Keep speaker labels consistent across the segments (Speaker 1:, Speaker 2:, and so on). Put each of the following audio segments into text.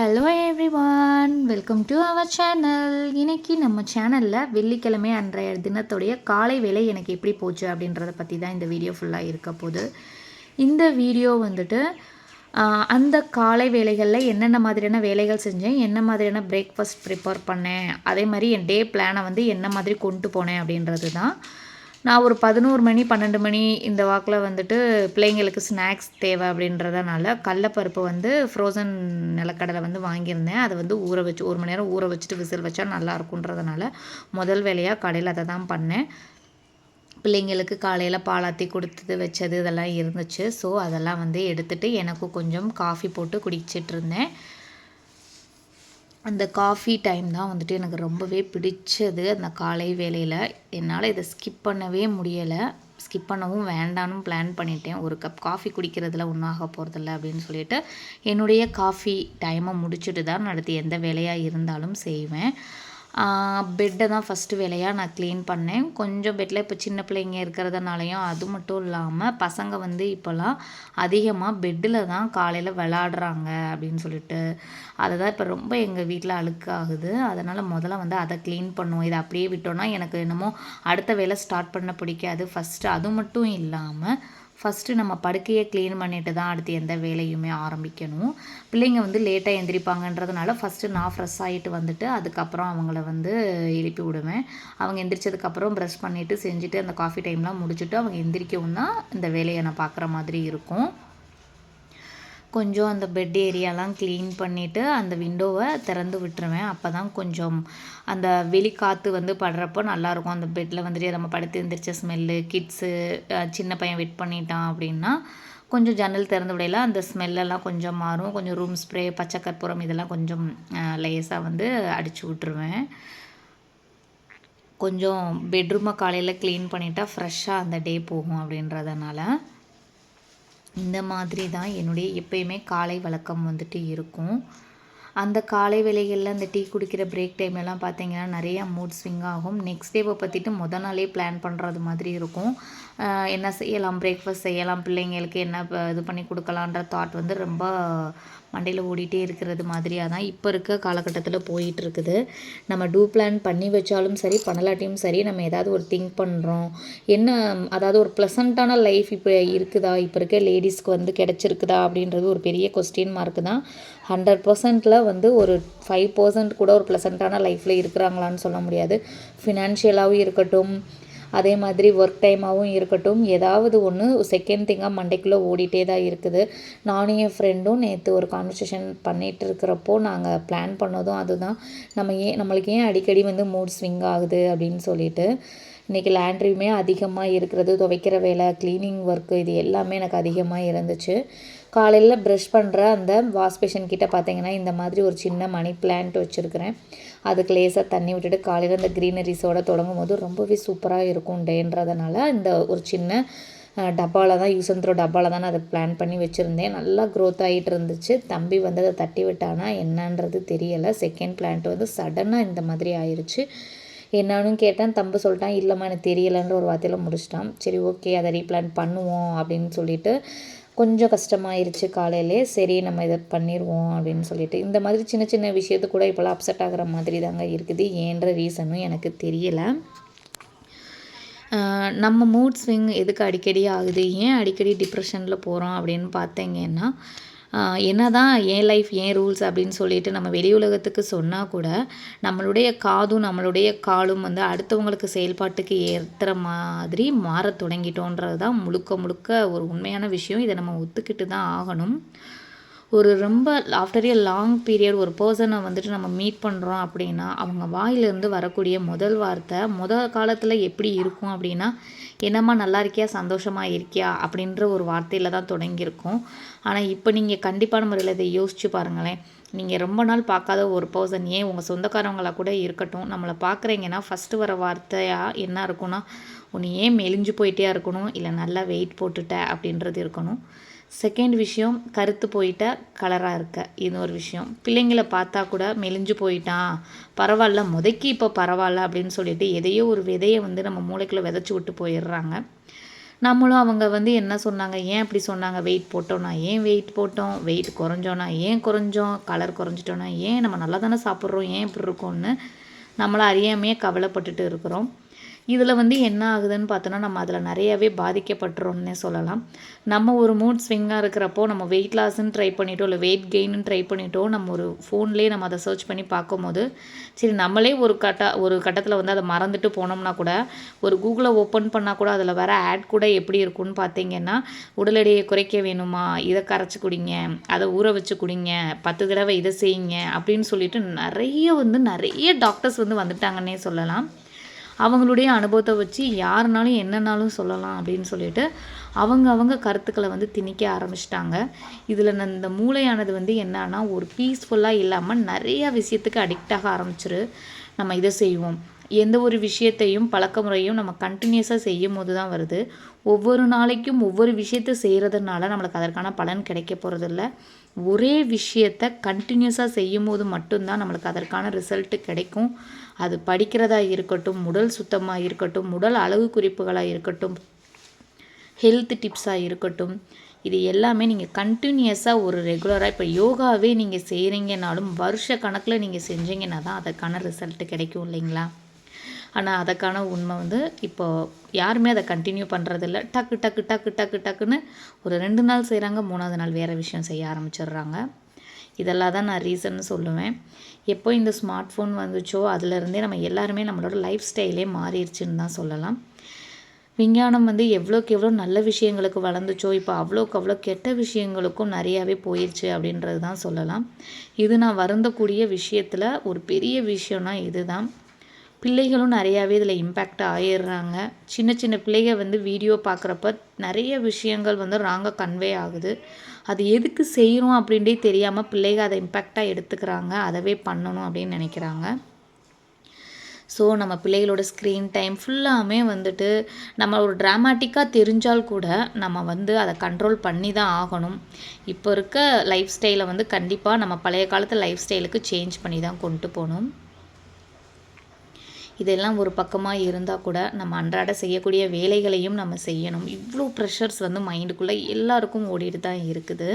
Speaker 1: Hello everyone welcome to our channel இன்னைக்கு நம்ம சேனலில் வெள்ளிக்கிழமை அன்றைய தினத்துடைய காலை வேலை எனக்கு எப்படி போச்சு அப்படின்றத பற்றி தான் இந்த வீடியோ ஃபுல்லாக இருக்க போகுது. இந்த வீடியோ வந்துட்டு அந்த காலை வேலைகளில் என்னென்ன மாதிரியான வேலைகள் செஞ்சேன் என்ன மாதிரியான பிரேக்ஃபாஸ்ட் ப்ரிப்பேர் பண்ணேன் அதே மாதிரி என் டே பிளானை வந்து என்ன மாதிரி கொண்டு போனேன் அப்படின்றது தான். நான் ஒரு பதினோரு மணி பன்னெண்டு மணி இந்த வாக்கில் வந்துட்டு பிள்ளைங்களுக்கு ஸ்நாக்ஸ் தேவை அப்படின்றதுனால கடலப்பருப்பு வந்து ஃப்ரோசன் நிலக்கடலை வந்து வாங்கியிருந்தேன். அதை வந்து ஊற வச்சு ஒரு மணி நேரம் ஊற வச்சுட்டு விசில் வச்சா நல்லா இருக்குன்றதுனால முதல் வேலையாக கடையில் அதை தான் பண்ணேன். பிள்ளைங்களுக்கு காலையில் பாலாத்தி கொடுத்தது வச்சது இதெல்லாம் இருந்துச்சு. ஸோ அதெல்லாம் வந்து எடுத்துகிட்டு எனக்கும் கொஞ்சம் காஃபி போட்டு குடிச்சிட்டு இருந்தேன். அந்த காஃபி டைம் தான் வந்துட்டு எனக்கு ரொம்பவே பிடிச்சது அந்த காலை வேளையில். என்னால் இதை ஸ்கிப் பண்ணவே முடியலை. ஸ்கிப் பண்ணவும் வேண்டான்னு பிளான் பண்ணிட்டேன். ஒரு கப் காஃபி குடிக்கிறதுல ஒன்றும் ஆக போகிறதில்ல அப்படின்னு சொல்லிட்டு என்னுடைய காஃபி டைமை முடிச்சுட்டு தான் அடுத்து எந்த வேலையாக இருந்தாலும் செய்வேன். பெட்டை தான் ஃபஸ்ட்டு வேலையாக நான் க்ளீன் பண்ணேன். கொஞ்சம் பெட்டில் இப்போ சின்ன பிள்ளைங்க இருக்கிறதுனாலையும் அது மட்டும் இல்லாமல் பசங்க வந்து இப்போல்லாம் அதிகமாக பெட்டில் தான் காலையில் விளாடுறாங்க அப்படின்னு சொல்லிட்டு அதை தான் இப்போ ரொம்ப எங்கள் வீட்டில் அழுக்காகுது. அதனால் முதல்ல வந்து அதை க்ளீன் பண்ணுவோம். இதை அப்படியே விட்டோன்னா எனக்கு என்னமோ அடுத்த வேலை ஸ்டார்ட் பண்ண பிடிக்காது. ஃபஸ்ட்டு அது மட்டும் இல்லாமல் ஃபஸ்ட்டு நம்ம படுக்கையை க்ளீன் பண்ணிட்டு தான் அடுத்து எந்த வேலையுமே ஆரம்பிக்கணும். பிள்ளைங்க வந்து லேட்டாக எந்திரிப்பாங்கன்றதுனால ஃபஸ்ட்டு நான் ஃப்ரெஷ் ஆகிட்டு வந்துட்டு அதுக்கப்புறம் அவங்கள வந்து எழுப்பி விடுவேன். அவங்க எந்திரிச்சதுக்கப்புறம் ப்ரெஷ் பண்ணிவிட்டு செஞ்சுட்டு அந்த காஃபி டைம்லாம் முடிச்சுட்டு அவங்க எந்திரிக்கவும் தான் இந்த வேலையை நான் பார்க்குற மாதிரி இருக்கும். கொஞ்சம் அந்த பெட் ஏரியாலாம் க்ளீன் பண்ணிவிட்டு அந்த விண்டோவை திறந்து விட்டுருவேன். அப்போ தான் கொஞ்சம் அந்த வெளி காற்று வந்து படுறப்போ நல்லாயிருக்கும். அந்த பெட்டில் வந்துட்டு நம்ம படுத்து எழுந்திரிச்ச ஸ்மெல்லு கிட்ஸு சின்ன பையன் வெட் பண்ணிட்டான் அப்படின்னா கொஞ்சம் ஜன்னல் திறந்து விடையில அந்த ஸ்மெல்லெல்லாம் கொஞ்சம் மாறும். கொஞ்சம் ரூம் ஸ்ப்ரே பச்சை கற்பூரம் இதெல்லாம் கொஞ்சம் லேஸாக வந்து அடித்து விட்ருவேன் கொஞ்சம் பெட்ரூமை காலையில் க்ளீன் பண்ணிட்டா ஃப்ரெஷ்ஷாக அந்த டே போகும் அப்படின்றதுனால. இந்த மாதிரி தான் என்னுடைய எப்பயுமே காலை வழக்கம் வந்துட்டு இருக்கும். அந்த காலை வேலைகளில் அந்த டீ குடிக்கிற பிரேக் டைம் எல்லாம் பார்த்தீங்கன்னா நிறையா மூட் ஸ்விங் ஆகும். நெக்ஸ்ட் டேவை பற்றிட்டு முத நாளே பிளான் பண்ணுறது மாதிரி இருக்கும். என்ன செய்யலாம்? பிரேக்ஃபாஸ்ட் செய்யலாம். பிள்ளைங்களுக்கு என்ன இது பண்ணி கொடுக்கலான்ற தாட் வந்து ரொம்ப மண்டையில் ஓடிட்டே இருக்கிறது மாதிரியாக தான் இப்போ இருக்க காலகட்டத்தில் போயிட்டு இருக்குது நம்ம டூ பிளான் பண்ணி வச்சாலும் சரி பண்ணலாட்டியும் சரி நம்ம ஏதாவது ஒரு திங்க் பண்ணுறோம் என்ன அதாவது ஒரு ப்ளசண்ட்டான லைஃப் இப்போ இருக்குதா? இப்போ இருக்க லேடிஸ்க்கு வந்து கிடச்சிருக்குதா? அப்படின்றது ஒரு பெரிய கொஸ்டின் மார்க் தான். ஹண்ட்ரட் பர்சன்ட்டில் வந்து ஒரு ஃபைவ் பர்சன்ட் கூட ஒரு ப்ளசண்ட்டான லைஃப்பில் இருக்கிறாங்களான்னு சொல்ல முடியாது. ஃபினான்ஷியலாகவும் இருக்கட்டும் அதே மாதிரி ஒர்க் டைமாகவும் இருக்கட்டும். ஏதாவது ஒன்று செகண்ட் திங்காக மண்டைக்குள்ளே ஓடிட்டே தான் இருக்குது. நானும் என் ஃப்ரெண்டும் நேற்று ஒரு கான்வர்சேஷன் பண்ணிகிட்டு இருக்கிறப்போ நாங்கள் பிளான் பண்ணதும் அதுதான். நம்ம ஏன் நம்மளுக்கு ஏன் அடிக்கடி வந்து மூட் ஸ்விங் ஆகுது அப்படின்னு சொல்லிட்டு இன்றைக்கி லேண்ட்ரியுமே அதிகமாக இருக்கிறது துவைக்கிற வேலை க்ளீனிங் ஒர்க்கு இது எல்லாமே எனக்கு அதிகமாக இருந்துச்சு. காலையில் ப்ரஷ் பண்ணுற அந்த வாஷ் பேஷன் கிட்ட பார்த்தீங்கன்னா இந்த மாதிரி ஒரு சின்ன மணி பிளான்ட் வச்சுருக்கிறேன். அதுக்கு லேசாக தண்ணி விட்டுட்டு காலையில் அந்த க்ரீனரிஸோட தொடங்கும் போது ரொம்பவே சூப்பராக இருக்கும் டேன்றதுனால இந்த ஒரு சின்ன டப்பாவில் தான் யூஸ் அண்ட் த்ரோ டப்பாவில் தான் நான் அதை பிளான் பண்ணி வச்சுருந்தேன். நல்லா க்ரோத் ஆகிட்டு இருந்துச்சு. தம்பி வந்து அதை தட்டி விட்டானா என்னன்றது தெரியலை. செகண்ட் பிளான்ட் வந்து சடனாக இந்த மாதிரி ஆயிடுச்சு என்னன்னு கேட்டேன். தம்பு சொல்லிட்டான் இல்லைம்மா எனக்கு தெரியலைன்ற ஒரு வார்த்தையில் முடிச்சிட்டான். சரி ஓகே அதை ரீப்ளான் பண்ணுவோம் அப்படின்னு சொல்லிட்டு கொஞ்சம் கஷ்டமாயிருச்சு காலையிலே சரி நம்ம இதை பண்ணிடுவோம் அப்படின்னு சொல்லிட்டு. இந்த மாதிரி சின்ன சின்ன விஷயத்து கூட இப்போலாம் அப்செட் ஆகுற மாதிரி தாங்க இருக்குது. ஏன்ற ரீசனும் எனக்கு தெரியலை. நம்ம மூட் ஸ்விங் எதுக்கு அடிக்கடி ஆகுது? ஏன் அடிக்கடி டிப்ரெஷனில் போகிறோம் அப்படின்னு பார்த்தீங்கன்னா என்ன தான் ஏன் லைஃப் ஏன் ரூல்ஸ் அப்படின்னு சொல்லிட்டு நம்ம வெளி உலகத்துக்கு சொன்னால் கூட நம்மளுடைய காதும் நம்மளுடைய காலும் வந்து அடுத்தவங்களுக்கு செயல்பாட்டுக்கு ஏற்றுற மாதிரி மாற தொடங்கிட்டோன்றது தான் முழுக்க முழுக்க ஒரு உண்மையான விஷயம். இதை நம்ம ஒத்துக்கிட்டு தான் ஆகணும். ஒரு ரொம்ப ஆஃப்டர் ஏ லாங் பீரியட் ஒரு பர்சனை வந்துட்டு நம்ம மீட் பண்ணுறோம் அப்படின்னா அவங்க வாயிலிருந்து வரக்கூடிய முதல் வார்த்தை முதல் காலத்தில் எப்படி இருக்கும் அப்படின்னா என்னம்மா நல்லா இருக்கியா? சந்தோஷமாக இருக்கியா? அப்படின்ற ஒரு வார்த்தையில் தான் தொடங்கியிருக்கும். ஆனால் இப்போ நீங்கள் கண்டிப்பான முறையில் இதை யோசிச்சு பாருங்களேன். நீங்கள் ரொம்ப நாள் பார்க்காத ஒரு பர்சன் ஏன் உங்கள் சொந்தக்காரவங்களாக கூட இருக்கட்டும் நம்மளை பார்க்குறீங்கன்னா ஃபஸ்ட்டு வர வார்த்தையாக என்ன இருக்குன்னா உன்னை ஏன் மெலிஞ்சு போயிட்டே இருக்கணும்? இல்லை நல்லா வெயிட் போட்டுட்ட? அப்படின்றது இருக்கணும். செகண்ட் விஷயம் கருத்து போயிட்ட கலராக இருக்க. இது ஒரு விஷயம் பிள்ளைங்களை பார்த்தா கூட மெலிஞ்சு போயிட்டான் பரவாயில்ல முதக்கி இப்போ பரவாயில்ல அப்படின்னு சொல்லிட்டு எதையோ ஒரு விதையை வந்து நம்ம மூளைக்குள்ளே விதைச்சி விட்டு போயிடுறாங்க. நம்மளும் அவங்க வந்து என்ன சொன்னாங்க ஏன் அப்படி சொன்னாங்க? வெயிட் போட்டோன்னா ஏன் வெயிட் போட்டோம்? வெயிட் குறைஞ்சோன்னா ஏன் குறைஞ்சோம்? கலர் குறைஞ்சிட்டோன்னா ஏன் நம்ம நல்லா தானே சாப்பிட்றோம்? ஏன் இப்படி இருக்கோம்னு நம்மளை அறியாமையே கவலைப்பட்டுட்டு இருக்கிறோம். இதில் வந்து என்ன ஆகுதுன்னு பார்த்தோன்னா நம்ம அதில் நிறையாவே பாதிக்கப்பட்டுறோம்னே சொல்லலாம். நம்ம ஒரு மூட் ஸ்விங்காக இருக்கிறப்போ நம்ம வெயிட் லாஸ்ன்னு ட்ரை பண்ணிட்டோம் இல்லை வெயிட் கெயின்னு ட்ரை பண்ணிட்டோம் நம்ம ஒரு ஃபோன்லேயே நம்ம அதை சர்ச் பண்ணி பார்க்கும்போது சரி நம்மளே ஒரு கட்ட ஒரு கட்டத்தில் வந்து அதை மறந்துட்டு போனோம்னா கூட ஒரு கூகுளை ஓப்பன் பண்ணால் கூட அதில் வர ஆட் கூட எப்படி இருக்கும்னு பார்த்தீங்கன்னா உடல் எடையை குறைக்க வேணுமா? இதை கரைச்சி குடிங்க அதை ஊற வச்சு குடிங்க பத்து தடவை இதை செய்யுங்க அப்படின்னு சொல்லிட்டு நிறைய வந்து நிறைய டாக்டர்ஸ் வந்து வந்துட்டாங்கன்னே சொல்லலாம். அவங்களுடைய அனுபவத்தை வச்சு யாருனாலும் என்னன்னாலும் சொல்லலாம் அப்படின்னு சொல்லிட்டு அவங்க அவங்க கருத்துக்களை வந்து திணிக்க ஆரம்பிச்சிட்டாங்க. இதில் இந்த மூளையானது வந்து என்னன்னா ஒரு பீஸ்ஃபுல்லாக இல்லாமல் நிறைய விஷயத்துக்கு அடிக்ட் ஆக ஆரம்பிச்சிரு. நம்ம இதை செய்வோம். எந்த ஒரு விஷயத்தையும் பழக்க முறையும் நம்ம கண்டினியூஸாக செய்யும் போது தான் வருது. ஒவ்வொரு நாளைக்கும் ஒவ்வொரு விஷயத்தை செய்கிறதுனால நம்மளுக்கு அதற்கான பலன் கிடைக்க போகிறதில்ல ஒரே விஷயத்த கண்டினியூஸாக செய்யும் போது மட்டும்தான் நம்மளுக்கு அதற்கான ரிசல்ட்டு கிடைக்கும். அது படிக்கிறதா இருக்கட்டும் உடல் சுத்தமாக இருக்கட்டும் உடல் அழகு குறிப்புகளாக இருக்கட்டும் ஹெல்த் டிப்ஸாக இருக்கட்டும் இது எல்லாமே நீங்கள் கண்டினியூஸாக ஒரு ரெகுலராக இப்போ யோகாவே நீங்கள் செய்கிறீங்கனாலும் வருஷ கணக்கில் நீங்கள் செஞ்சீங்கன்னா தான் அதற்கான ரிசல்ட்டு கிடைக்கும் இல்லைங்களா? ஆனால் அதற்கான உண்மை வந்து இப்போ யாருமே அதை கண்டினியூ பண்ணுறதில்ல டக்கு டக்கு டக்கு டக்கு டக்குன்னு ஒரு ரெண்டு நாள் செய்கிறாங்க மூணாவது நாள் வேறு விஷயம் செய்ய ஆரம்பிச்சிடுறாங்க. இதெல்லாம் தான் நான் ரீசன் சொல்லுவேன். எப்போ இந்த ஸ்மார்ட் ஃபோன் வந்துச்சோ அதுலேருந்தே நம்ம எல்லாருமே நம்மளோட லைஃப் ஸ்டைலே மாறிடுச்சுன்னு தான் சொல்லலாம். விஞ்ஞானம் வந்து எவ்வளோக்கு எவ்வளோ நல்ல விஷயங்களுக்கு வளர்ந்துச்சோ இப்போ அவ்வளோக்கு அவ்வளோ கெட்ட விஷயங்களுக்கும் நிறையாவே போயிடுச்சு அப்படின்றது தான் சொல்லலாம். இது நான் வருந்தக்கூடிய விஷயத்தில் ஒரு பெரிய விஷயம்னா இது தான் பிள்ளைகளும் நிறையாவே இதில் இம்பேக்ட் ஆயிடுறாங்க. சின்ன சின்ன பிள்ளைங்க வந்து வீடியோ பார்க்குறப்ப நிறைய விஷயங்கள் வந்து ராங்காக கன்வே ஆகுது. அது எதுக்கு செய்கிறோம் அப்படின்ட்டே தெரியாமல் பிள்ளைங்க அதை இம்பேக்டாக எடுத்துக்கிறாங்க. அதவே பண்ணணும் அப்படின்னு நினைக்கிறாங்க. ஸோ நம்ம பிள்ளைகளோட ஸ்க்ரீன் டைம் ஃபுல்லாமே வந்துட்டு நம்ம ஒரு ட்ராமாட்டிக்காக தெரிஞ்சால் கூட நம்ம வந்து அதை கண்ட்ரோல் பண்ணி தான் ஆகணும். இப்போ இருக்க லைஃப் ஸ்டைலை வந்து கண்டிப்பாக நம்ம பழைய காலத்து லைஃப் ஸ்டைலுக்கு சேஞ்ச் பண்ணி தான் கொண்டு போகணும். இதெல்லாம் ஒரு பக்கமாக இருந்தால் கூட நம்ம அன்றாட செய்யக்கூடிய வேலைகளையும் நம்ம செய்யணும். இவ்வளோ ப்ரெஷர்ஸ் வந்து மைண்டுக்குள்ளே எல்லாருக்கும் ஓடிட்டு தான் இருக்குது.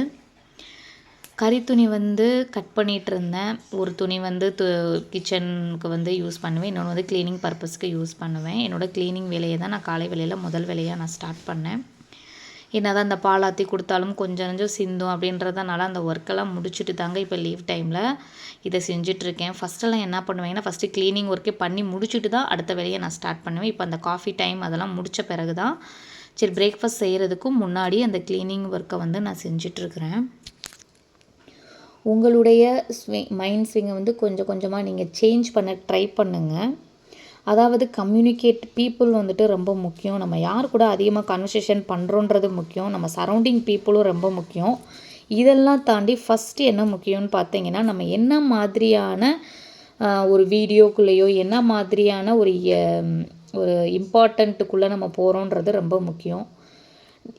Speaker 1: கறி துணி வந்து கட் பண்ணிகிட்டு இருந்தேன். ஒரு துணி வந்து து கிச்சனுக்கு வந்து யூஸ் பண்ணுவேன். இன்னொன்று வந்து க்ளீனிங் பர்பஸ்க்கு யூஸ் பண்ணுவேன். என்னோடய க்ளீனிங் வேலையை தான் நான் காலை வேலையில் முதல் வேலையாக நான் ஸ்டார்ட் பண்ணேன். என்ன தான் அந்த பாலாத்தி கொடுத்தாலும் கொஞ்சம் கொஞ்சம் சிந்தும் அப்படின்றதுனால அந்த ஒர்க்கெல்லாம் முடிச்சுட்டு தாங்க இப்போ லீவ் டைமில் இதை செஞ்சிட்ருக்கேன் ஃபஸ்ட்டெல்லாம் என்ன பண்ணுவேங்கன்னா ஃபஸ்ட்டு க்ளீனிங் ஒர்க்கே பண்ணி முடிச்சுட்டு தான் அடுத்த வேலையை நான் ஸ்டார்ட் பண்ணுவேன். இப்போ அந்த காஃபி டைம் அதெல்லாம் முடித்த பிறகு தான் சரி பிரேக்ஃபாஸ்ட் செய்கிறதுக்கும் முன்னாடி அந்த க்ளீனிங் ஒர்க்கை வந்து நான் செஞ்சிட்ருக்கிறேன் உங்களுடைய ஸ்விங் மைண்ட் ஸ்விங்கை வந்து கொஞ்சம் கொஞ்சமாக நீங்கள் சேஞ்ச் பண்ண ட்ரை பண்ணுங்கள் அதாவது கம்யூனிகேட் பீப்புள் வந்துட்டு ரொம்ப முக்கியம். நம்ம யார் கூட அதிகமாக கன்வர்சேஷன் பண்ணுறோன்றது முக்கியம். நம்ம சரௌண்டிங் பீப்புளும் ரொம்ப முக்கியம். இதெல்லாம் தாண்டி ஃபஸ்ட்டு என்ன முக்கியம்னு பார்த்தீங்கன்னா நம்ம என்ன மாதிரியான ஒரு வீடியோக்குள்ளேயோ என்ன மாதிரியான ஒரு ஒரு இம்பார்ட்டண்ட்டுக்குள்ளே நம்ம போகிறோன்றது ரொம்ப முக்கியம்.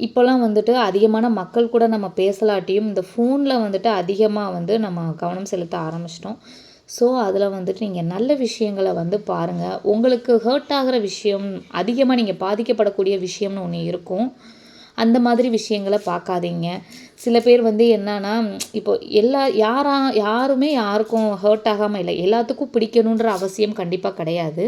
Speaker 1: இப்போல்லாம் வந்துட்டு அதிகமான மக்கள் கூட நம்ம பேசலாட்டியும் இந்த ஃபோனில் வந்துட்டு அதிகமாக வந்து நம்ம கவனம் செலுத்த ஆரம்பிச்சிட்டோம். ஸோ அதில் வந்துட்டு நீங்கள் நல்ல விஷயங்களை வந்து பாருங்கள் உங்களுக்கு ஹர்ட் ஆகிற விஷயம் அதிகமாக நீங்கள் பாதிக்கப்படக்கூடிய விஷயம்னு ஒன்று இருக்கும். அந்த மாதிரி விஷயங்களை பார்க்காதீங்க. சில பேர் வந்து என்னன்னா இப்போ எல்லா யாரா யாருமே யாருக்கும் ஹர்ட் ஆகாமல் இல்லை எல்லாத்துக்கும் பிடிக்கணுன்ற அவசியம் கண்டிப்பாக கிடையாது.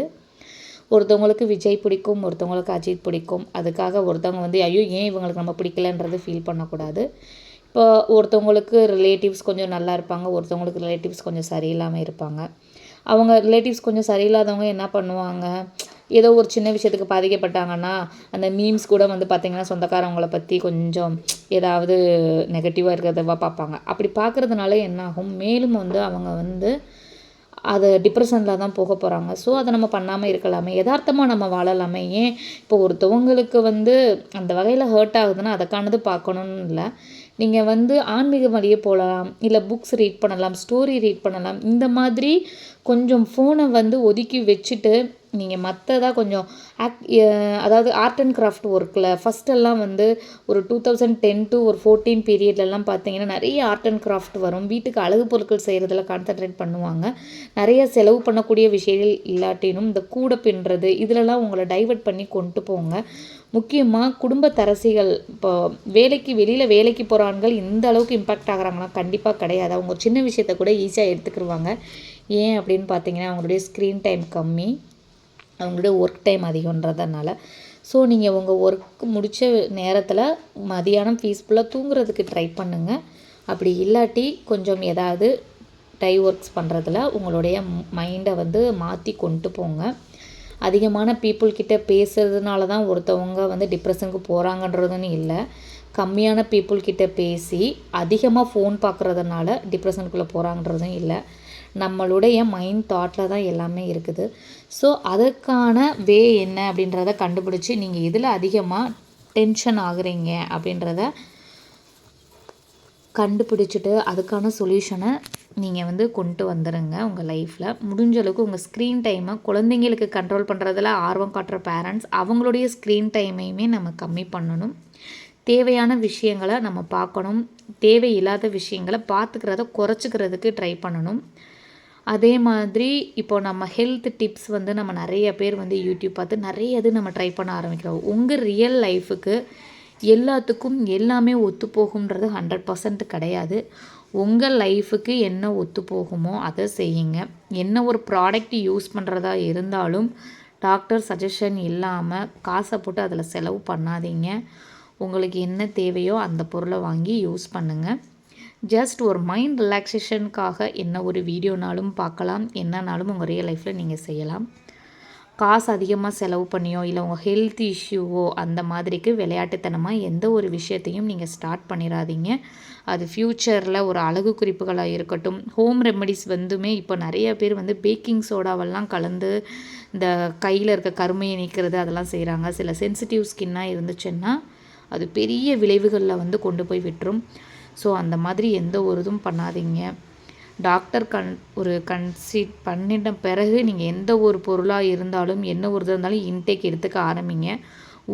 Speaker 1: ஒருத்தவங்களுக்கு விஜய் பிடிக்கும் ஒருத்தவங்களுக்கு அஜித் பிடிக்கும். அதுக்காக ஒருத்தவங்க வந்து ஐயோ ஏன் இவங்களுக்கு நம்ம பிடிக்கலன்றது ஃபீல் பண்ணக்கூடாது. இப்போ ஒருத்தவங்களுக்கு ரிலேட்டிவ்ஸ் கொஞ்சம் நல்லா இருப்பாங்க ஒருத்தவங்களுக்கு ரிலேட்டிவ்ஸ் கொஞ்சம் சரியில்லாமல் இருப்பாங்க. அவங்க ரிலேட்டிவ்ஸ் கொஞ்சம் சரியில்லாதவங்க என்ன பண்ணுவாங்க? ஏதோ ஒரு சின்ன விஷயத்துக்கு பாதிக்கப்பட்டாங்கன்னா அந்த மீம்ஸ் கூட வந்து பார்த்திங்கன்னா சொந்தக்காரவங்கள பற்றி கொஞ்சம் ஏதாவது நெகட்டிவாக இருக்கிறதவா பார்ப்பாங்க அப்படி பார்க்குறதுனால என்னாகும் மேலும் வந்து அவங்க வந்து அது டிப்ரெஷனில் தான் போக போகிறாங்க ஸோ அதை நம்ம பண்ணாமல் இருக்கலாமே. யதார்த்தமாக நம்ம வாழலாமே. ஏன்? இப்போ ஒருத்தவங்களுக்கு வந்து அந்த வகையில் ஹர்ட் ஆகுதுன்னா அதுக்கானது பார்க்கணுன்னு இல்லை. நீங்கள் வந்து ஆன்மீக வழியே போகலாம் இல்லை புக்ஸ் ரீட் பண்ணலாம் ஸ்டோரி ரீட் பண்ணலாம் இந்த மாதிரி கொஞ்சம் ஃபோனை வந்து ஒதுக்கி வச்சுட்டு நீங்கள் மற்றதாக கொஞ்சம் ஆக் அதாவது ஆர்ட் அண்ட் கிராஃப்ட் ஒர்க்கில் ஃபஸ்ட்டெல்லாம் வந்து ஒரு டூ தௌசண்ட் டென் டு ஒரு ஃபோர்டீன் பீரியட்லலாம் பார்த்தீங்கன்னா நிறைய ஆர்ட் அண்ட் கிராஃப்ட் வரும். வீட்டுக்கு அழகு பொருட்கள் செய்கிறதுல கான்சன்ட்ரேட் பண்ணுவாங்க. நிறைய செலவு பண்ணக்கூடிய விஷயங்கள் இல்லாட்டினும் இந்த கூடை பின்னுறது இதிலலாம் உங்களை டைவெர்ட் பண்ணி கொண்டு போங்க. முக்கியமாக குடும்பத்தரசிகள் இப்போ வேலைக்கு வெளியில் வேலைக்கு போகிற ஆண்கள் இந்த அளவுக்கு இம்பேக்ட் ஆகிறாங்கன்னா கண்டிப்பாக கிடையாது. அவங்க சின்ன விஷயத்த கூட ஈஸியாக எடுத்துக்கிடுவாங்க ஏன் அப்படின்னு பார்த்தீங்கன்னா அவங்களுடைய ஸ்க்ரீன் டைம் கம்மி. அவங்களுடைய ஒர்க் டைம் அதிகன்றதுனால ஸோ நீங்கள் உங்கள் ஒர்க் முடித்த நேரத்தில் மதியானம் பீஸ்ஃபுல்லாக தூங்குறதுக்கு ட்ரை பண்ணுங்கள் அப்படி இல்லாட்டி கொஞ்சம் ஏதாவது டை ஒர்க்ஸ் பண்ணுறதுல உங்களுடைய மைண்டை வந்து மாற்றி கொண்டு போங்க. அதிகமான பீப்புள் கிட்ட பேசுறதுனால தான் ஒருத்தவங்க வந்து டிப்ரெஷனுக்கு போகிறாங்கன்றதுன்னு இல்லை. கம்மியான பீப்புள்கிட்ட பேசி அதிகமாக ஃபோன் பார்க்குறதுனால டிப்ரெஷனுக்குள்ளே போகிறாங்கன்றதும் இல்லை. நம்மளுடைய மைண்ட் தாட்டில் தான் எல்லாமே இருக்குது. ஸோ அதற்கான வே என்ன அப்படின்றத கண்டுபிடிச்சி நீங்கள் எதில் அதிகமாக டென்ஷன் ஆகுறீங்க அப்படின்றத கண்டுபிடிச்சிட்டு அதுக்கான சொல்யூஷனை நீங்கள் வந்து கொண்டு வந்துடுங்க உங்கள் லைஃப்பில் முடிஞ்ச அளவுக்கு உங்கள் ஸ்க்ரீன் டைமை குழந்தைங்களுக்கு கண்ட்ரோல் பண்ணுறதுல ஆர்வம் காட்டுற பேரண்ட்ஸ் அவங்களுடைய ஸ்க்ரீன் டைமையுமே நம்ம கம்மி பண்ணணும். தேவையான விஷயங்களை நம்ம பார்க்கணும். தேவையில்லாத விஷயங்களை பார்த்துக்கிறத குறைச்சிக்கிறதுக்கு ட்ரை பண்ணணும். அதே மாதிரி இப்போ நம்ம ஹெல்த் டிப்ஸ் வந்து நம்ம நிறைய பேர் வந்து யூடியூப் பார்த்து நிறைய இது நம்ம ட்ரை பண்ண ஆரம்பிக்கிறோம். உங்கள் ரியல் லைஃபுக்கு எல்லாத்துக்கும் எல்லாமே ஒத்து போகுன்றது ஹண்ட்ரட் பர்சன்ட் கிடையாது. உங்கள் லைஃபுக்கு என்ன ஒத்து போகுமோ அதை செய்யுங்க. என்ன ஒரு ப்ராடக்ட் யூஸ் பண்ணுறதா இருந்தாலும் டாக்டர் சஜஷன் இல்லாமல் காசை போட்டு அதில் செலவு பண்ணாதீங்க. உங்களுக்கு என்ன தேவையோ அந்த பொருளை வாங்கி யூஸ் பண்ணுங்கள் ஜஸ்ட் ஒரு மைண்ட் ரிலாக்ஸேஷனுக்காக என்ன ஒரு வீடியோனாலும் பார்க்கலாம். என்னன்னாலும் உங்கள் ரியல் லைஃப்பில் நீங்கள் செய்யலாம். காசு அதிகமாக செலவு பண்ணியோ இல்லை உங்கள் ஹெல்த் இஷ்யூவோ அந்த மாதிரிக்கு விளையாட்டுத்தனமாக எந்த ஒரு விஷயத்தையும் நீங்கள் ஸ்டார்ட் பண்ணிடாதீங்க அது ஃப்யூச்சரில் ஒரு அழகு குறிப்புகளாக இருக்கட்டும். ஹோம் ரெமெடிஸ் வந்துமே இப்போ நிறைய பேர் வந்து பேக்கிங் சோடாவெல்லாம் கலந்து இந்த கையில் இருக்க கருமையை நீக்கிறது அதெல்லாம் செய்கிறாங்க சில சென்சிட்டிவ் ஸ்கின்னாக இருந்துச்சுன்னா அது பெரிய விளைவுகளில் வந்து கொண்டு போய் விட்டுரும். ஸோ அந்த மாதிரி எந்த ஒரு இதுவும் பண்ணாதீங்க. டாக்டர் கண் ஒரு கன்சீட் பண்ணிட்ட பிறகு நீங்கள் எந்த ஒரு பொருளாக இருந்தாலும் என்ன ஒரு இதாக இருந்தாலும் இன்டேக் எடுத்துக்க ஆரம்பிங்க.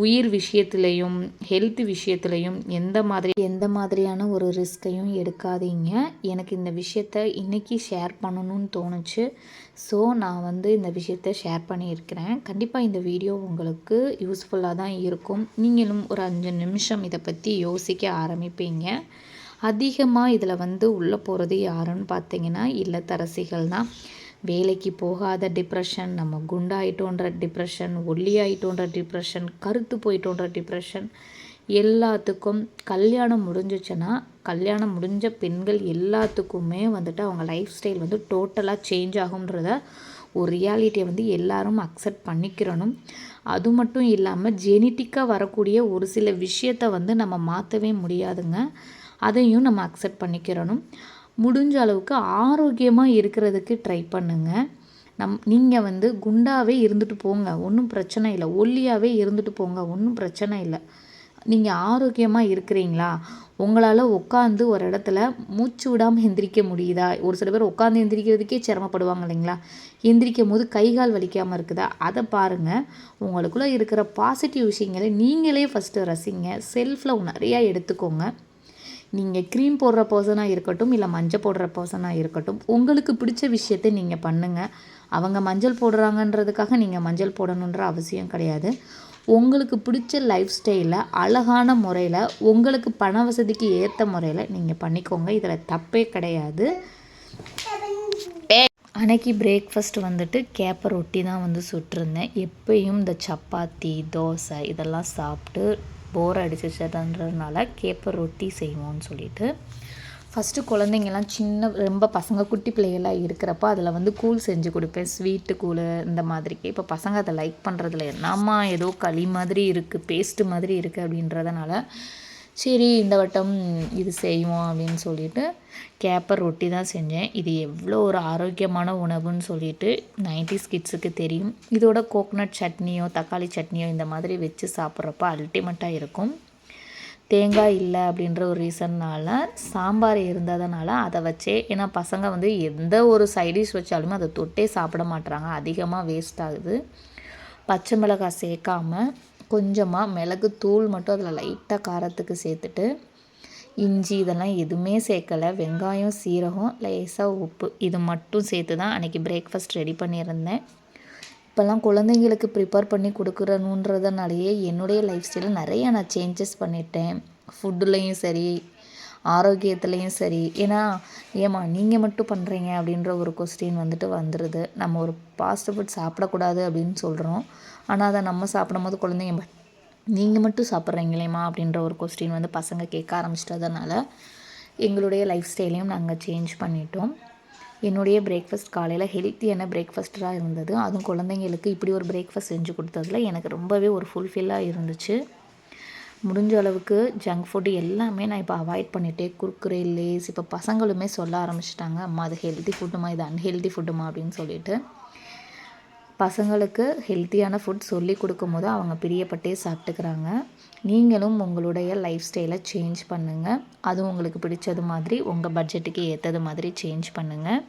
Speaker 1: உயிர் விஷயத்துலையும் ஹெல்த் விஷயத்துலையும் எந்த மாதிரி எந்த மாதிரியான ஒரு ரிஸ்க்கையும் எடுக்காதீங்க. எனக்கு இந்த விஷயத்த இன்றைக்கி ஷேர் பண்ணணும்னு தோணுச்சு. ஸோ நான் வந்து இந்த விஷயத்த ஷேர் பண்ணியிருக்கிறேன். கண்டிப்பாக இந்த வீடியோ உங்களுக்கு யூஸ்ஃபுல்லாக தான் இருக்கும். நீங்களும் ஒரு அஞ்சு நிமிஷம் இதை பற்றி யோசிக்க ஆரம்பிப்பீங்க. அதிகமாக இதில் வந்து உள்ளே போகிறது யாருன்னு பார்த்தீங்கன்னா இல்லத்தரசிகள் தான் வேலைக்கு போகாத டிப்ரெஷன் நம்ம குண்டாயிட்டோன்ற டிப்ரெஷன் ஒல்லியாயிட்டோன்ற டிப்ரெஷன் கருத்து போயிட்டோன்ற டிப்ரெஷன் எல்லாத்துக்கும் கல்யாணம் முடிஞ்சிச்சுன்னா கல்யாணம் முடிஞ்ச பெண்கள் எல்லாத்துக்குமே வந்துட்டு அவங்க லைஃப் ஸ்டைல் வந்து டோட்டலாக சேஞ்ச் ஆகுன்றத ஒரு ரியாலிட்டியை வந்து எல்லாரும் அக்செப்ட் பண்ணிக்கிறணும். அது மட்டும் இல்லாமல் ஜெனிட்டிக்காக வரக்கூடிய ஒரு சில விஷயத்தை வந்து நம்ம மாற்றவே முடியாதுங்க. அதையும் நம்ம அக்செப்ட் பண்ணிக்கிறணும். முடிஞ்ச அளவுக்கு ஆரோக்கியமாக இருக்கிறதுக்கு ட்ரை பண்ணுங்கள் நம் நீங்கள் வந்து குண்டாகவே இருந்துட்டு போங்க. ஒன்றும் பிரச்சனை இல்லை. ஒல்லியாகவே இருந்துட்டு போங்க. ஒன்றும் பிரச்சனை இல்லை. நீங்கள் ஆரோக்கியமாக இருக்கிறீங்களா? உங்களால் உட்காந்து ஒரு இடத்துல மூச்சு விடாமல் எந்திரிக்க முடியுதா? ஒரு சில பேர் உட்காந்து எந்திரிக்கிறதுக்கே சிரமப்படுவாங்க இல்லைங்களா? எந்திரிக்கும் போது கை கால் வலிக்காமல் இருக்குதா? அதை பாருங்கள் உங்களுக்குள்ளே இருக்கிற பாசிட்டிவ் விஷயங்களை நீங்களே ஃபஸ்ட்டு ரசிங்க. செல்ஃபில் நிறையா எடுத்துக்கோங்க. நீங்கள் க்ரீம் போடுற பர்சனாக இருக்கட்டும் இல்லை மஞ்சள் போடுற பர்சனாக இருக்கட்டும் உங்களுக்கு பிடிச்ச விஷயத்தை நீங்கள் பண்ணுங்கள் அவங்க மஞ்சள் போடுறாங்கன்றதுக்காக நீங்கள் மஞ்சள் போடணுன்ற அவசியம் கிடையாது. உங்களுக்கு பிடிச்ச லைஃப் ஸ்டைலில் அழகான முறையில் உங்களுக்கு பண வசதிக்கு ஏற்ற முறையில் நீங்கள் பண்ணிக்கோங்க. இதில் தப்பே கிடையாது. அன்னைக்கு பிரேக்ஃபாஸ்ட் வந்துட்டு கேப்பை ரொட்டி தான் வந்து சுட்டிருந்தேன். எப்பயும் இந்த சப்பாத்தி தோசை இதெல்லாம் சாப்பிட்டு போர் அடிச்சிச்சதுன்றதுனால கேப்பை ரொட்டி செய்வோம்னு சொல்லிட்டு. ஃபஸ்ட்டு குழந்தைங்கலாம் சின்ன ரொம்ப பசங்க குட்டி பிள்ளைகளாக இருக்கிறப்ப அதில் வந்து கூழ் செஞ்சு கொடுப்பேன். ஸ்வீட்டு கூழ் இந்த மாதிரிக்கு. இப்போ பசங்க அதை லைக் பண்ணுறதுல என்னம்மா ஏதோ களி மாதிரி இருக்குது பேஸ்ட்டு மாதிரி இருக்குது அப்படின்றதுனால சரி இந்த வட்டம் இது செய்வோம் அப்படின்னு சொல்லிட்டு கேப்பர் ரொட்டி தான் செஞ்சேன். இது எவ்வளோ ஒரு ஆரோக்கியமான உணவுன்னு சொல்லிட்டு நைன்டிஸ் கிட்ஸுக்கு தெரியும். இதோட கோகனட் சட்னியோ தக்காளி சட்னியோ இந்த மாதிரி வச்சு சாப்பிட்றப்ப அல்டிமேட்டாக இருக்கும். தேங்காய் இல்லை அப்படின்ற ஒரு ரீசன்னால் சாம்பார் இருந்ததுனால அதை வச்சே ஏன்னா பசங்க வந்து எந்த ஒரு சைடிஷ் வச்சாலுமே அதை தொட்டே சாப்பிட மாட்டுறாங்க அதிகமாக வேஸ்ட் ஆகுது. பச்சை மிளகாய் சேர்க்காமல் கொஞ்சமாக மிளகு தூள் மட்டும் அதில் லைட்டாக காரத்துக்கு சேர்த்துட்டு இஞ்சி இதெல்லாம் எதுவுமே சேர்க்கலை. வெங்காயம் சீரகம் லேசாக உப்பு. இது மட்டும் சேர்த்து தான் அன்றைக்கி பிரேக்ஃபாஸ்ட் ரெடி பண்ணியிருந்தேன். இப்போல்லாம் குழந்தைங்களுக்கு ப்ரிப்பேர் பண்ணி கொடுக்குறணுன்றதுனாலேயே என்னுடைய லைஃப் ஸ்டைலில் நிறையா நான் சேஞ்சஸ் பண்ணிட்டேன். ஃபுட்டுலேயும் சரி ஆரோக்கியத்துலேயும் சரி. ஏன்னா ஏம்மா நீங்கள் மட்டும் பண்ணுறீங்க அப்படின்ற ஒரு கொஸ்டின் வந்துட்டு வந்துடுது நம்ம ஒரு ஃபாஸ்ட் ஃபுட் சாப்பிடக்கூடாது அப்படின்னு சொல்கிறோம் ஆனால் அதை நம்ம சாப்பிடும்போது குழந்தைங்க நீங்கள் மட்டும் சாப்பிட்றீங்களேம்மா அப்படின்ற ஒரு கொஸ்டின் வந்து பசங்க கேட்க ஆரம்பிச்சிட்டதுனால எங்களுடைய லைஃப் ஸ்டைலையும் நாங்கள் சேஞ்ச் பண்ணிட்டோம். என்னுடைய பிரேக்ஃபாஸ்ட் காலையில் ஹெல்த்தியான பிரேக்ஃபாஸ்ட்டாக இருந்தது. அதுவும் குழந்தைங்களுக்கு இப்படி ஒரு பிரேக்ஃபாஸ்ட் செஞ்சு கொடுத்ததுல எனக்கு ரொம்பவே ஒரு ஃபுல்ஃபில்லாக இருந்துச்சு. முடிஞ்ச அளவுக்கு ஜங்க் ஃபுட்டு எல்லாமே நான் இப்போ அவாய்ட் பண்ணிட்டேன் குர்குரே லேஸ் இப்போ பசங்களுமே சொல்ல ஆரம்பிச்சிட்டாங்க அம்மா அது ஹெல்த்தி ஃபுட்டுமா இது அன்ஹெல்தி ஃபுட்டுமா அப்படின்னு சொல்லிட்டு. பசங்களுக்கு ஹெல்த்தியான ஃபுட் சொல்லி கொடுக்கும்போது அவங்க பிரியப்பட்டே சாப்பிட்டுக்கிறாங்க. நீங்களும் உங்களுடைய லைஃப் ஸ்டைலை சேஞ்ச் பண்ணுங்கள் அதுவும் உங்களுக்கு பிடிச்சது மாதிரி உங்கள் பட்ஜெட்டுக்கு ஏற்றது மாதிரி சேஞ்ச் பண்ணுங்கள்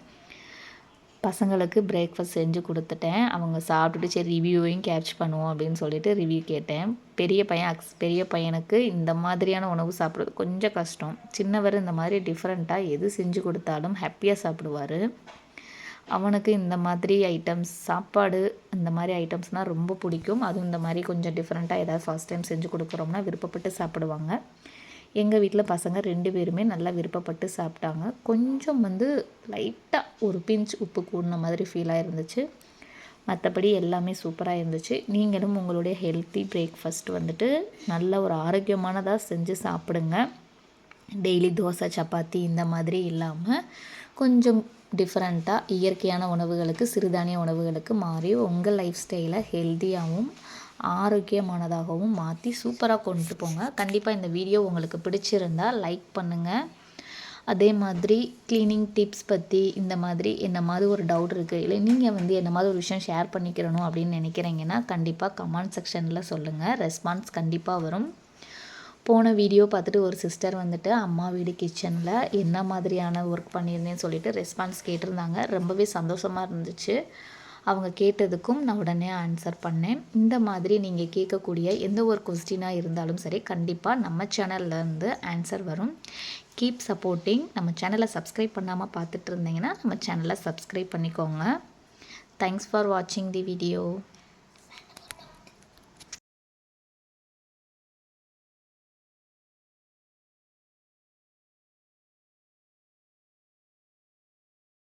Speaker 1: பசங்களுக்கு பிரேக்ஃபாஸ்ட் செஞ்சு கொடுத்துட்டேன். அவங்க சாப்பிட்டுட்டு சரி ரிவ்யூவையும் கேட்ச் பண்ணுவோம் அப்படின்னு சொல்லிட்டு ரிவ்யூ கேட்டேன். பெரிய பையன் அக்ஸ் பெரிய பையனுக்கு இந்த மாதிரியான உணவு சாப்பிட்றது கொஞ்சம் கஷ்டம். சின்னவர் இந்த மாதிரி டிஃப்ரெண்ட்டாக எது செஞ்சு கொடுத்தாலும் ஹாப்பியாக சாப்பிடுவார். அவனுக்கு இந்த மாதிரி ஐட்டம்ஸ் சாப்பாடு இந்த மாதிரி ஐட்டம்ஸ்னால் ரொம்ப பிடிக்கும். அதுவும் இந்த மாதிரி கொஞ்சம் டிஃப்ரெண்ட்டாக ஏதாவது ஃபஸ்ட் டைம் செஞ்சு கொடுக்குறோம்னா விருப்பப்பட்டு சாப்பிடுவாங்க. எங்கள் வீட்டில் பசங்க ரெண்டு பேருமே நல்லா விருப்பப்பட்டு சாப்பிட்டாங்க. கொஞ்சம் வந்து லைட்டாக ஒரு பிஞ்ச் உப்பு கூடின மாதிரி ஃபீலாக இருந்துச்சு. மற்றபடி எல்லாமே சூப்பராக இருந்துச்சு. நீங்களும் உங்களுடைய ஹெல்த்தி பிரேக்ஃபாஸ்ட் வந்துட்டு நல்ல ஒரு ஆரோக்கியமானதாக செஞ்சு சாப்பிடுங்க. டெய்லி தோசை சப்பாத்தி இந்த மாதிரி இல்லாமல் கொஞ்சம் டிஃப்ரெண்ட்டாக இயற்கையான உணவுகளுக்கு சிறுதானிய உணவுகளுக்கு மாறி உங்கள் லைஃப் ஸ்டைலை ஹெல்த்தியாகவும் ஆரோக்கியமானதாகவும் மாற்றி சூப்பராக கொண்டு போங்க. கண்டிப்பாக இந்த வீடியோ உங்களுக்கு பிடிச்சிருந்தால் லைக் பண்ணுங்கள் அதே மாதிரி க்ளீனிங் டிப்ஸ் பற்றி இந்த மாதிரி என்ன மாதிரி ஒரு டவுட் இருக்குது இல்லை நீங்கள் வந்து என்ன மாதிரி ஒரு விஷயம் ஷேர் பண்ணிக்கிறணும் அப்படின்னு நினைக்கிறீங்கன்னா கண்டிப்பாக கமெண்ட் செக்ஷனில் சொல்லுங்கள் ரெஸ்பான்ஸ் கண்டிப்பாக வரும். போன வீடியோ பார்த்துட்டு ஒரு சிஸ்டர் வந்துட்டு அம்மா வீடு கிச்சனில் என்ன மாதிரியான ஒர்க் பண்ணியிருந்தேன்னு சொல்லிட்டு ரெஸ்பான்ஸ் கேட்டிருந்தாங்க. ரொம்பவே சந்தோஷமாக இருந்துச்சு. அவங்க கேட்டதுக்கும் நான் உடனே ஆன்சர் பண்ணேன். இந்த மாதிரி நீங்கள் கேட்கக்கூடிய எந்த ஒரு கொஸ்டினாக இருந்தாலும் சரி கண்டிப்பாக நம்ம சேனல்லேருந்து ஆன்சர் வரும். கீப் சப்போர்ட்டிங் நம்ம சேனலை சப்ஸ்கிரைப் பண்ணாமல் பார்த்துட்டு இருந்தீங்கன்னா நம்ம சேனலை சப்ஸ்கிரைப் பண்ணிக்கோங்க. தேங்க்ஸ் ஃபார் வாட்சிங் தி வீடியோ